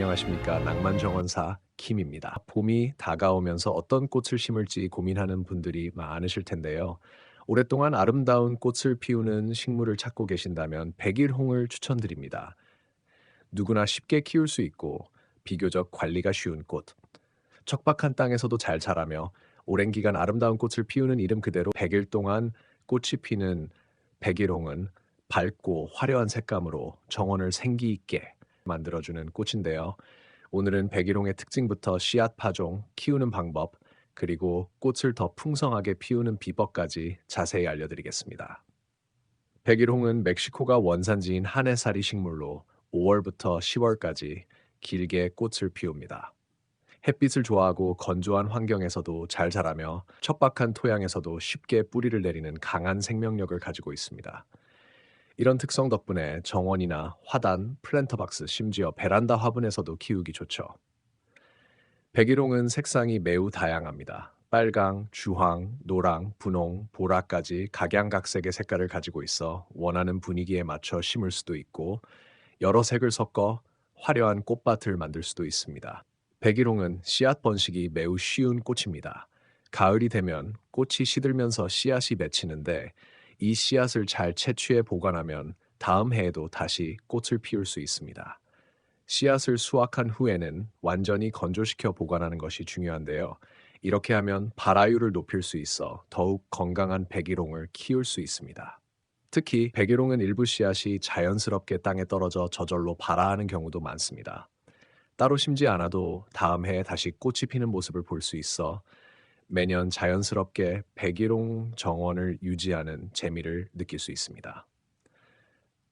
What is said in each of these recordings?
안녕하십니까 낭만 정원사 킴입니다. 봄이 다가오면서 어떤 꽃을 심을지 고민하는 분들이 많으실 텐데요. 오랫동안 아름다운 꽃을 피우는 식물을 찾고 계신다면 백일홍을 추천드립니다. 누구나 쉽게 키울 수 있고 비교적 관리가 쉬운 꽃. 척박한 땅에서도 잘 자라며 오랜 기간 아름다운 꽃을 피우는 이름 그대로 100일 동안 꽃이 피는 백일홍은 밝고 화려한 색감으로 정원을 생기 있게 만들어주는 꽃인데요. 오늘은 백일홍의 특징부터 씨앗 파종, 키우는 방법, 그리고 꽃을 더 풍성하게 피우는 비법까지 자세히 알려드리겠습니다. 백일홍은 멕시코가 원산지인 한해살이 식물로 5월부터 10월까지 길게 꽃을 피웁니다. 햇빛을 좋아하고 건조한 환경에서도 잘 자라며 척박한 토양에서도 쉽게 뿌리를 내리는 강한 생명력을 가지고 있습니다. 이런 특성 덕분에 정원이나 화단, 플랜터박스, 심지어 베란다 화분에서도 키우기 좋죠. 백일홍은 색상이 매우 다양합니다. 빨강, 주황, 노랑, 분홍, 보라까지 각양각색의 색깔을 가지고 있어 원하는 분위기에 맞춰 심을 수도 있고 여러 색을 섞어 화려한 꽃밭을 만들 수도 있습니다. 백일홍은 씨앗 번식이 매우 쉬운 꽃입니다. 가을이 되면 꽃이 시들면서 씨앗이 맺히는데 이 씨앗을 잘 채취해 보관하면 다음 해에도 다시 꽃을 피울 수 있습니다. 씨앗을 수확한 후에는 완전히 건조시켜 보관하는 것이 중요한데요. 이렇게 하면 발화율을 높일 수 있어 더욱 건강한 백일홍을 키울 수 있습니다. 특히 백일홍은 일부 씨앗이 자연스럽게 땅에 떨어져 저절로 발화하는 경우도 많습니다. 따로 심지 않아도 다음 해에 다시 꽃이 피는 모습을 볼 수 있어 매년 자연스럽게 백일홍 정원을 유지하는 재미를 느낄 수 있습니다.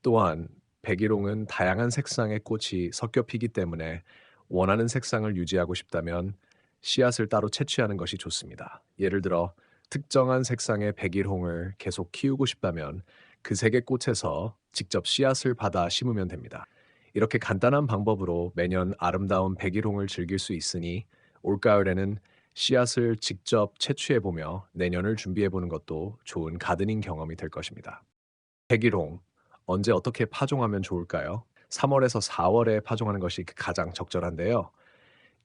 또한 백일홍은 다양한 색상의 꽃이 섞여 피기 때문에 원하는 색상을 유지하고 싶다면 씨앗을 따로 채취하는 것이 좋습니다. 예를 들어 특정한 색상의 백일홍을 계속 키우고 싶다면 그 색의 꽃에서 직접 씨앗을 받아 심으면 됩니다. 이렇게 간단한 방법으로 매년 아름다운 백일홍을 즐길 수 있으니 올가을에는 씨앗을 직접 채취해 보며 내년을 준비해 보는 것도 좋은 가드닝 경험이 될 것입니다. 백일홍 언제 어떻게 파종하면 좋을까요? 3월에서 4월에 파종하는 것이 가장 적절한데요.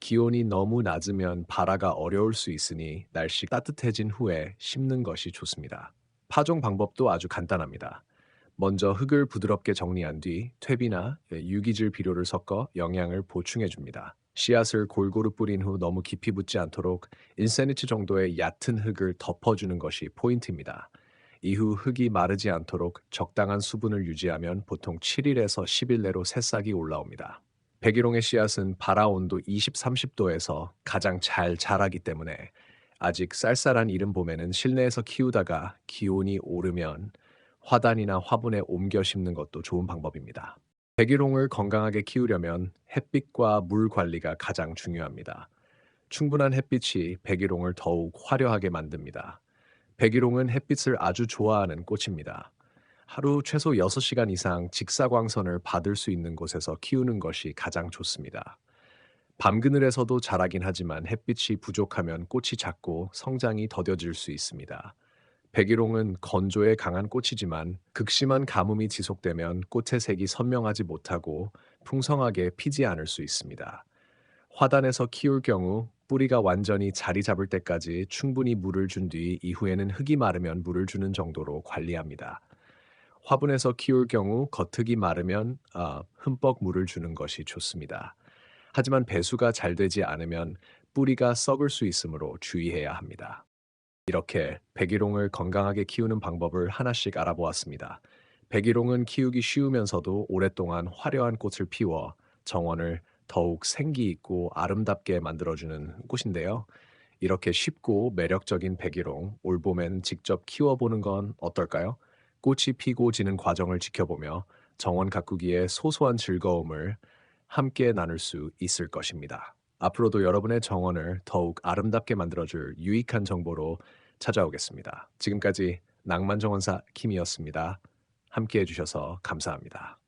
기온이 너무 낮으면 발화가 어려울 수 있으니 날씨 따뜻해진 후에 심는 것이 좋습니다. 파종 방법도 아주 간단합니다. 먼저 흙을 부드럽게 정리한 뒤 퇴비나 유기질 비료를 섞어 영양을 보충해 줍니다. 씨앗을 골고루 뿌린 후 너무 깊이 묻지 않도록 1cm 정도의 얕은 흙을 덮어주는 것이 포인트입니다. 이후 흙이 마르지 않도록 적당한 수분을 유지하면 보통 7일에서 10일 내로 새싹이 올라옵니다. 백일홍의 씨앗은 발화 온도 20, 30도에서 가장 잘 자라기 때문에 아직 쌀쌀한 이른 봄에는 실내에서 키우다가 기온이 오르면 화단이나 화분에 옮겨 심는 것도 좋은 방법입니다. 백일홍을 건강하게 키우려면 햇빛과 물 관리가 가장 중요합니다. 충분한 햇빛이 백일홍을 더욱 화려하게 만듭니다. 백일홍은 햇빛을 아주 좋아하는 꽃입니다. 하루 최소 6시간 이상 직사광선을 받을 수 있는 곳에서 키우는 것이 가장 좋습니다. 밤그늘에서도 자라긴 하지만 햇빛이 부족하면 꽃이 작고 성장이 더뎌질 수 있습니다. 백일홍은 건조에 강한 꽃이지만 극심한 가뭄이 지속되면 꽃의 색이 선명하지 못하고 풍성하게 피지 않을 수 있습니다. 화단에서 키울 경우 뿌리가 완전히 자리 잡을 때까지 충분히 물을 준 뒤 이후에는 흙이 마르면 물을 주는 정도로 관리합니다. 화분에서 키울 경우 겉흙이 마르면 아, 흠뻑 물을 주는 것이 좋습니다. 하지만 배수가 잘 되지 않으면 뿌리가 썩을 수 있으므로 주의해야 합니다. 이렇게 백일홍을 건강하게 키우는 방법을 하나씩 알아보았습니다. 백일홍은 키우기 쉬우면서도 오랫동안 화려한 꽃을 피워 정원을 더욱 생기 있고 아름답게 만들어주는 꽃인데요. 이렇게 쉽고 매력적인 백일홍, 올 봄엔 직접 키워보는 건 어떨까요? 꽃이 피고 지는 과정을 지켜보며 정원 가꾸기의 소소한 즐거움을 함께 나눌 수 있을 것입니다. 앞으로도 여러분의 정원을 더욱 아름답게 만들어줄 유익한 정보로 찾아오겠습니다. 지금까지 낭만정원사 킴이었습니다. 함께 해주셔서 감사합니다.